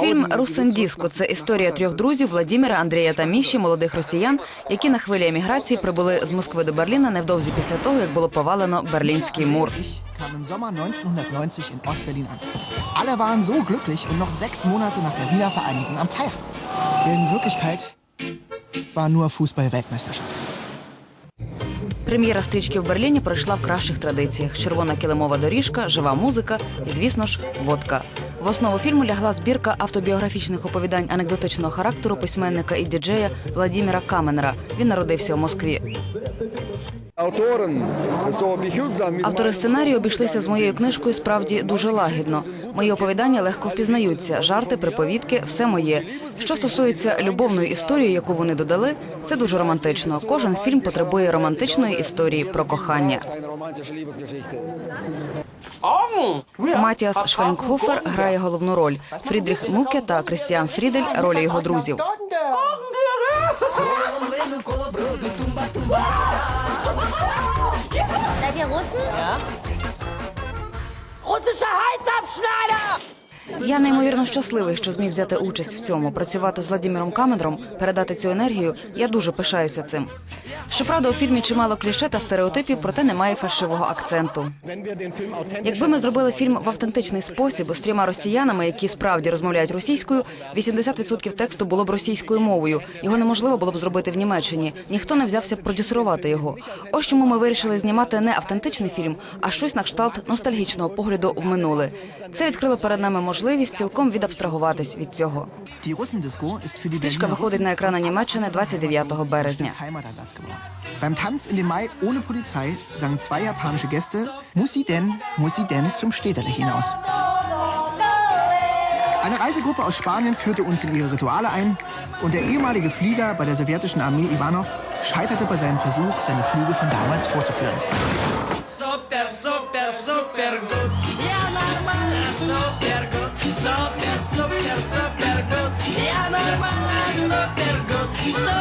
Фільм Русин Діско це історія трьох друзів Владіміра, Андрія та Міші, молодих росіян, які на хвилі еміграції прибули з Москви до Берліна невдовзі після того, як було повалено Берлінський мур. Kam im Sommer 1990 in Ostberlin an. Alle waren so glücklich und noch sechs Monate nach der Wiener am Feiern. In Wirklichkeit war nur Fußball-Weltmeisterschaft. Прем'єра стрічки в Берліні пройшла в кращих традиціях: червона килимова доріжка, жива музика і, звісно ж, водка. В основу фільму лягла збірка автобіографічних оповідань анекдотичного характеру письменника і діджея Владіміра Каменера. Він народився у Москві. Автори сценарію обійшлися з моєю книжкою справді дуже лагідно. Мої оповідання легко впізнаються, жарти, приповідки, все моє. Що стосується любовної історії, яку вони додали, це дуже романтично. Кожен фільм потребує романтичної історії про кохання. Матіас Швейнгхофер грає головну роль. Фрідріх Муке та Крістіан Фрідель ролі його друзів. Seid ihr Russen? Russischer Heizabschneider! Я неймовірно щасливий, що зміг взяти участь в цьому. Працювати з Владимиром Камендром, передати цю енергію. Я дуже пишаюся цим. Щоправда, у фільмі чимало кліше та стереотипів, проте немає фальшивого акценту. Якби ми зробили фільм в автентичний спосіб з трьома росіянами, які справді розмовляють російською, 80% тексту було б російською мовою. Його неможливо було б зробити в Німеччині. Ніхто не взявся продюсерувати його. Ось чому ми вирішили знімати не автентичний фільм, а щось на кшталт ностальгічного погляду в минуле. Це відкрило перед нами можливість цілком відабстрагуватись від цього. Die Russendisco ist für die Стрічка Berliner виходить на екрани Німеччини 29 березня. Heimatersatz geworden. Beim Tanz in den Mai ohne Polizei sangen zwei japanische Gäste Muss sie denn, muss sie denn zum Städterle hinaus. Eine Reisegruppe aus Spanien führte uns in ihre Rituale ein und der ehemalige Flieger bei der sowjetischen Armee Ivanov scheiterte bei seinem Versuch, seine Flüge von damals fortzuführen. you so